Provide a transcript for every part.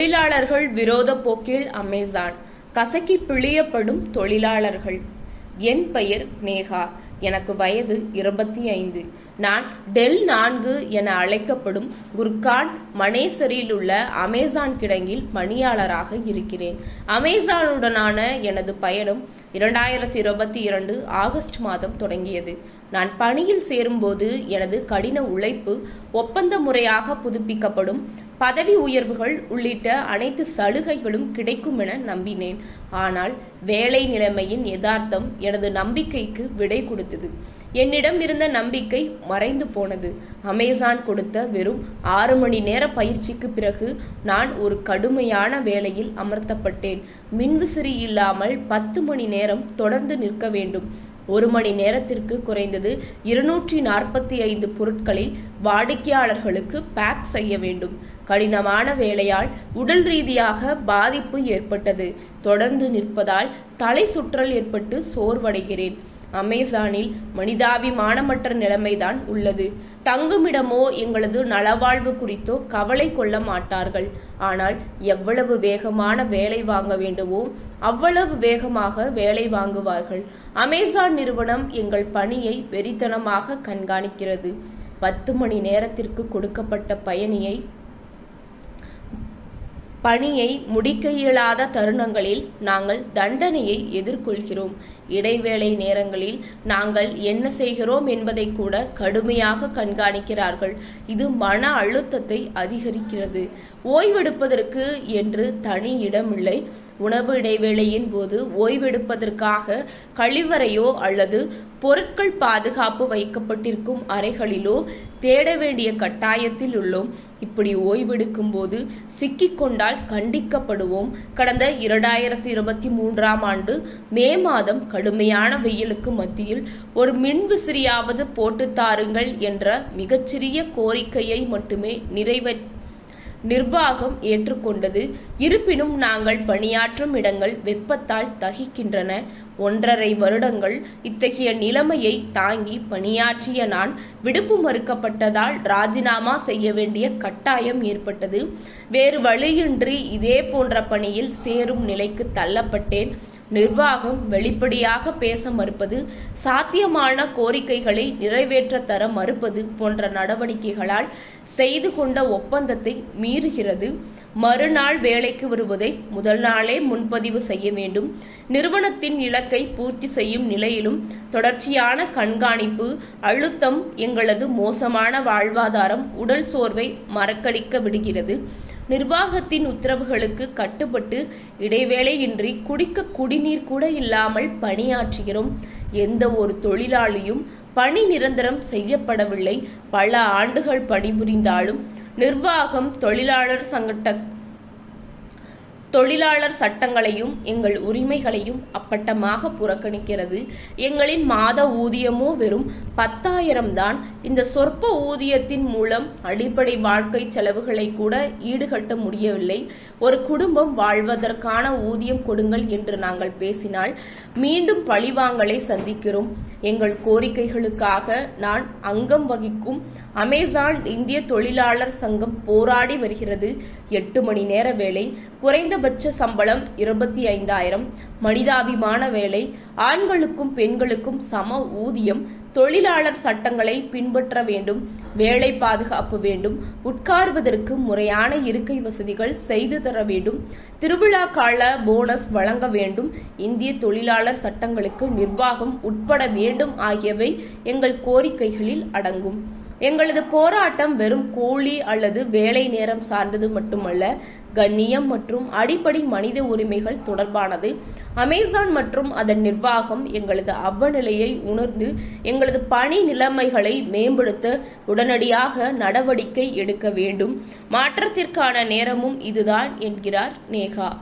தொழிலாளர்கள் விரோத போக்கில் அமேசான். கசக்கி பிழியப்படும் தொழிலாளர்கள். என் பெயர் நேகா எனக்கு வயது இருபத்தி ஐந்து நான் டெல் நான்கு என அழைக்கப்படும் குர்கான் மனேசரில் உள்ள அமேசான் கிடங்கில் பணியாளராக இருக்கிறேன். அமேசானுடனான எனது பயணம் இரண்டாயிரத்தி இருபத்தி இரண்டு ஆகஸ்ட் மாதம் தொடங்கியது. நான் பணியில் சேரும்போது எனது கடின உழைப்பு ஒப்பந்த முறையாக புதுப்பிக்கப்படும் பதவி உயர்வுகள் உள்ளிட்ட அனைத்து சலுகைகளும் கிடைக்கும் என நம்பினேன். ஆனால் வேலை நிலைமையின் யதார்த்தம் எனது நம்பிக்கைக்கு விடை கொடுத்தது. என்னிடம் இருந்த நம்பிக்கை மறைந்து போனது. அமேசான் கொடுத்த வெறும் ஆறு மணி நேர பயிற்சிக்கு பிறகு நான் ஒரு கடுமையான வேலையில் அமர்த்தப்பட்டேன். மின்விசிறி இல்லாமல் பத்து மணி நேரம் தொடர்ந்து நிற்க வேண்டும். ஒரு மணி நேரத்திற்கு குறைந்தது இருநூற்றி நாற்பத்தி ஐந்து பொருட்களை வாடிக்கையாளர்களுக்கு பேக் செய்ய வேண்டும். கடினமான வேலையால் உடல் ரீதியாக பாதிப்பு ஏற்பட்டது. தொடர்ந்து நிற்பதால் தலை சுற்றல் ஏற்பட்டு சோர்வடைகிறேன். அமேசானில் மனிதாபிமானமற்ற நிலைமைதான் உள்ளது. தங்குமிடமோ எங்களது நலவாழ்வு குறித்தோ கவலை கொள்ள மாட்டார்கள். ஆனால் எவ்வளவு வேகமான வேலை வாங்க வேண்டுமோ அவ்வளவு வேகமாக வேலை வாங்குவார்கள். அமேசான் நிறுவனம் எங்கள் பணியை வெறித்தனமாக கண்காணிக்கிறது. பத்து மணி நேரத்திற்கு கொடுக்கப்பட்ட பயணியை பணியை முடிக்க இயலாத தருணங்களில் நாங்கள் தண்டனையை எதிர்கொள்கிறோம். இடைவேளை நேரங்களில் நாங்கள் என்ன செய்கிறோம் என்பதை கூட கடுமையாக கண்காணிக்கிறார்கள். இது மன அழுத்தத்தை அதிகரிக்கிறது. ஓய்வெடுப்பதற்கு என்று தனி இடமில்லை. உணவு இடைவேளையின் போது ஓய்வெடுப்பதற்காக கழிவறையோ அல்லது பொருட்கள் பாதுகாப்பு வைக்கப்பட்டிருக்கும் அறைகளிலோ தேட வேண்டிய கட்டாயத்தில் உள்ளோம். இப்படி ஓய்வெடுக்கும் போது சிக்கிக்கொண்டால் கண்டிக்கப்படுவோம். கடந்த இரண்டாயிரத்தி இருபத்தி மூன்றாம் ஆண்டு மே மாதம் கடுமையான வெயிலுக்கு மத்தியில் ஒரு மின்விசிறியாவது போட்டு தாருங்கள் என்ற மிகச்சிறிய கோரிக்கையை மட்டுமே நிறைவே நிர்வாகம் ஏற்றுக்கொண்டது. இருப்பினும் நாங்கள் பணியாற்றும் இடங்கள் வெப்பத்தால் தகிக்கின்றன. ஒன்றரை வருடங்கள் இத்தகைய நிலைமையை தாங்கி பணியாற்றிய நான் விடுப்பு மறுக்கப்பட்டதால் ராஜினாமா செய்ய வேண்டிய கட்டாயம் ஏற்பட்டது. வேறு வழியின்றி இதே போன்ற பணியில் சேரும் நிலைக்கு தள்ளப்பட்டேன். நிர்வாகம் வெளிப்படையாக பேச மறுப்பது சாத்தியமான கோரிக்கைகளை நிறைவேற்ற தர மறுப்பது போன்ற நடவடிக்கைகளால் செய்து கொண்ட ஒப்பந்தத்தை மீறுகிறது. மறுநாள் வேலைக்கு வருவதை முதல் நாளே முன்பதிவு செய்ய வேண்டும். நிறுவனத்தின் இலக்கை பூர்த்தி செய்யும் நிலையிலும் தொடர்ச்சியான கண்காணிப்பு அழுத்தம் எங்களது மோசமான வாழ்வாதாரம் உடல் சோர்வை மறக்கடிக்க விடுகிறது. நிர்வாகத்தின் உத்தரவுகளுக்கு கட்டுப்பட்டு இடைவேளையின்றி குடிக்க குடிநீர் கூட இல்லாமல் பணியாற்றுகிறோம். எந்த ஒரு தொழிலாளியும் பணி நிரந்தரம் செய்யப்படவில்லை. பல ஆண்டுகள் பணிபுரிந்தாலும் நிர்வாகம் தொழிலாளர் சங்கட்ட தொழிலாளர் சட்டங்களையும் எங்கள் உரிமைகளையும் அப்பட்டமாக புறக்கணிக்கிறது. எங்களின் மாத ஊதியமோ வெறும் பத்தாயிரம் தான். இந்த சொற்ப ஊதியத்தின் மூலம் அடிப்படை வாழ்க்கை செலவுகளை கூட ஈடுகட்ட முடியவில்லை. ஒரு குடும்பம் வாழ்வதற்கான ஊதியம் கொடுங்கள் என்று நாங்கள் பேசினால் மீண்டும் பழிவாங்கலை சந்திக்கிறோம். எங்கள் கோரிக்கைகளுக்காக நான் அங்கம் வகிக்கும் அமேசான் இந்திய தொழிலாளர் சங்கம் போராடி வருகிறது. எட்டு மணி நேர வேலை குறைந்தபட்ச சம்பளம் இருபத்தி ஐந்தாயிரம் மனிதாபிமான வேலை ஆண்களுக்கும் பெண்களுக்கும் சம ஊதியம் தொழிலாளர் சட்டங்களை பின்பற்ற வேண்டும் வேலை பாதுகாப்பு வேண்டும் உட்காருவதற்கு முறையான இருக்கை வசதிகள் செய்து தர வேண்டும் திருவிழா கால போனஸ் வழங்க வேண்டும். இந்திய தொழிலாளர் சட்டங்களுக்கு நிர்வாகம் உட்பட வேண்டும் ஆகியவை எங்கள் கோரிக்கைகளில் அடங்கும். எங்களது போராட்டம் வெறும் கூலி அல்லது வேலை நேரம் சார்ந்தது மட்டுமல்ல கண்ணியம் மற்றும் அடிப்படை மனித உரிமைகள் தொடர்பானது. அமேசான் மற்றும் அதன் நிர்வாகம் எங்களது அவநிலையை உணர்ந்து எங்களது பணி நிலைமைகளை மேம்படுத்த உடனடியாக நடவடிக்கை எடுக்க வேண்டும். மாற்றத்திற்கான நேரமும் இதுதான் என்கிறார் நேகா.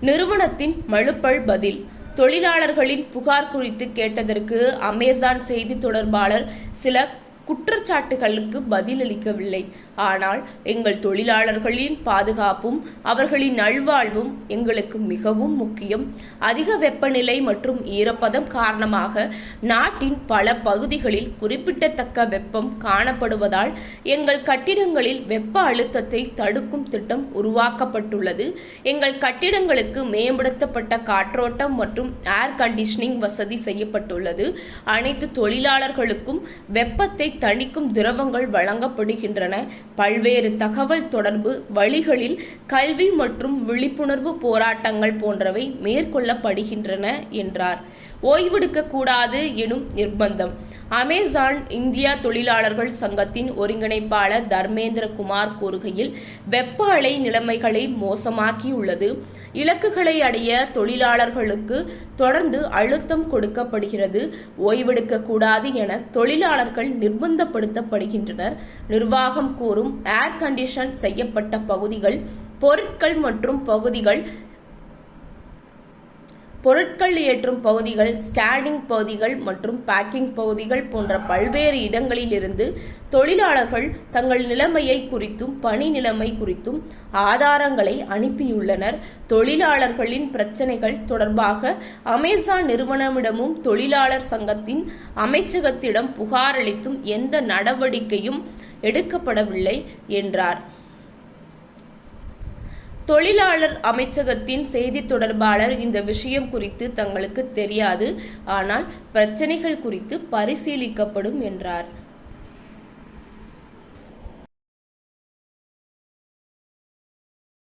நிறுவனத்தின் மழுப்பல் பதில். தொழிலாளர்களின் புகார் குறித்து கேட்டதற்கு அமேசான் செய்தி தொடர்பாளர் சில குற்றச்சாட்டுகளுக்கு பதிலளிக்கவில்லை. ஆனால் எங்கள் தொழிலாளர்களின் பாதுகாப்பும் அவர்களின் நல்வாழ்வும் எங்களுக்கு மிகவும் முக்கியம். அதிக வெப்பநிலை மற்றும் ஈரப்பதம் காரணமாக நாட்டின் பல பகுதிகளில் குறிப்பிடத்தக்க வெப்பம் காணப்படுவதால் எங்கள் கட்டிடங்களில் வெப்ப அழுத்தத்தை தடுக்கும் திட்டம் உருவாக்கப்பட்டுள்ளது. எங்கள் கட்டிடங்களுக்கு மேம்படுத்தப்பட்ட காற்றோட்டம் மற்றும் ஏர் கண்டிஷனிங் வசதி செய்யப்பட்டுள்ளது. அனைத்து தொழிலாளர்களுக்கும் வெப்பத்தை தணிக்கும் திரவங்கள் வழங்கப்படுகின்றன. பல்வேறு தகவல் தொடர்பு வழிகளில் கல்வி மற்றும் விழிப்புணர்வு போராட்டங்கள் போன்றவை மேற்கொள்ளப்படுகின்றன என்றார். ஓய்வெடுக்க கூடாது எனும் நிர்பந்தம். அமேசான் இந்தியா தொழிலாளர்கள் சங்கத்தின் ஒருங்கிணைப்பாளர் தர்மேந்திர குமார் கூறுகையில் வெப்ப அலை நிலைமைகளை மோசமாக்கியுள்ளது. இலக்குகளை அடைய தொழிலாளர்களுக்கு தொடர்ந்து அழுத்தம் கொடுக்கப்படுகிறது. ஓய்வெடுக்க கூடாது என தொழிலாளர்கள் நிர்பந்தப்படுத்தப்படுகின்றனர். நிர்வாகம் கூறும் ஏர் கண்டிஷன் செய்யப்பட்ட பகுதிகள் பொருட்கள் மற்றும் பகுதிகள் பொருட்கள் ஏற்றும் பகுதிகள் ஸ்கேனிங் பகுதிகள் மற்றும் பேக்கிங் பகுதிகள் போன்ற பல்வேறு இடங்களிலிருந்து தொழிலாளர்கள் தங்கள் நிலைமையை குறித்தும் பணி நிலைமை குறித்தும் ஆதாரங்களை அனுப்பியுள்ளனர். தொழிலாளர்களின் பிரச்சனைகள் தொடர்பாக அமேசான் நிறுவனமிடமும் தொழிலாளர் சங்கத்தின் அமைச்சகத்திடம் புகாரளித்தும் எந்த நடவடிக்கையும் எடுக்கப்படவில்லை என்றார். தொழிலாளர் அமைச்சகத்தின் செய்தி தொடர்பாளர் இந்த விஷயம் குறித்து தங்களுக்கு தெரியாது. ஆனால் பிரச்சனைகள் குறித்து பரிசீலிக்கப்படும் என்றார்.